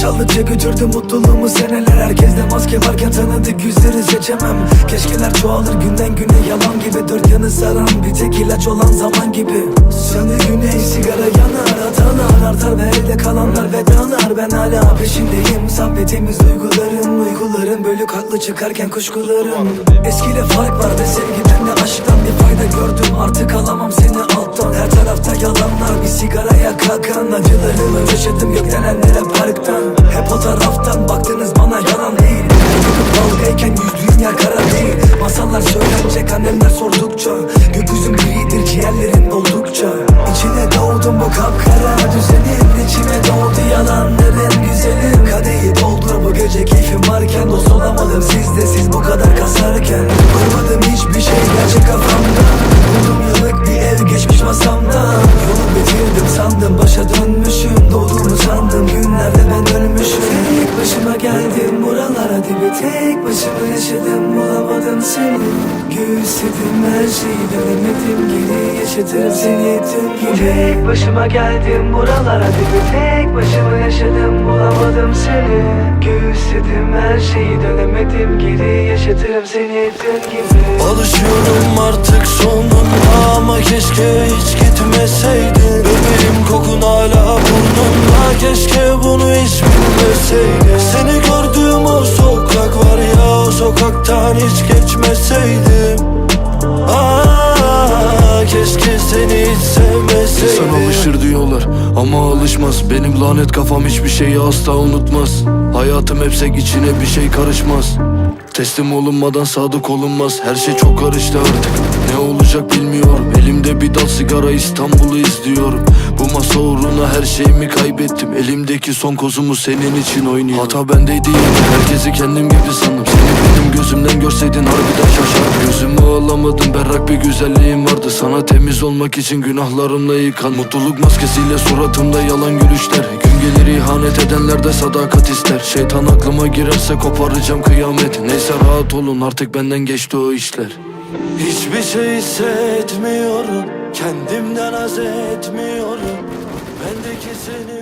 Yaş aldıkça götürdü mutluluğumu seneler. Herkeste maske varken tanıdık yüzleri seçemem. Keşkeler çoğalır günden güne yalan gibi. Dört yanı saran bir tek ilaç olan zaman gibi. Söndü güney sigara yanar hatalar artar Ve elde kalanlar vedalar Ben hala peşindeyim Saffetimiz duyguların Uyguların bölük haklı çıkarken kuşkularım. Eskiyle fark var ve sevgiden de aşktan bir fayda gördüm. Artık alamam seni alttan. Her tarafta yalanlar bir sigaraya kalkan Acılarımı yaşadım gökdelenlere parktan. Hep o taraftan baktınız bana yalan değil. Dalgayken yüzdüğüm yer kara değil. Masallar söylenecek annemler sordukça. Gökyüzüm gridir ciğerlerin doldukça İçine doğdum bu kapkara düzenin geldim buralara dibi Tek başıma yaşadım bulamadım seni. Göğüsledim her şeyi dönemedim geri Yaşatırım seni tüm gibi. Tek başıma geldim buralara dibi Tek başıma yaşadım bulamadım seni. Göğüsledim her şeyi dönemedim geri Yaşatırım seni tüm gibi. Alışıyorum artık sonunda ama keşke hiç gitmeseydin. Bebeğim kokun hala burnumda keşke bunu hiç bilmeseydim sokaktan hiç geçmeseydim. Aa, keşke seni hiç sevmeseydim. İnsan alışır diyorlar ama alışmaz. Benim lanet kafam hiçbir şeyi asla unutmaz. Hayatım hepsek içine bir şey karışmaz. Teslim olunmadan sadık olunmaz. Her şey çok karıştı artık. Ne olacak bilmiyorum. Elimde bir dal sigara İstanbul'u izliyorum. Bu masa uğruna her şeyimi kaybettim. Elimdeki son kozumu senin için oynuyorum. Hata bendeydi yine Herkesi kendim gibi sandım. Seni gözümden görseydin harbiden şaşardım. Gözümü alamadım berrak bir güzelliğim vardı. Sana temiz olmak için günahlarımla yıkan Mutluluk maskesiyle suratımda yalan gülüşler. Gün gelir ihanet edenler de sadakat ister. Şeytan aklıma girerse koparacağım kıyamet. Neyse rahat olun artık benden geçti o işler. Hiçbir şey hissetmiyorum Kendimden haz etmiyorum. Bendeki seni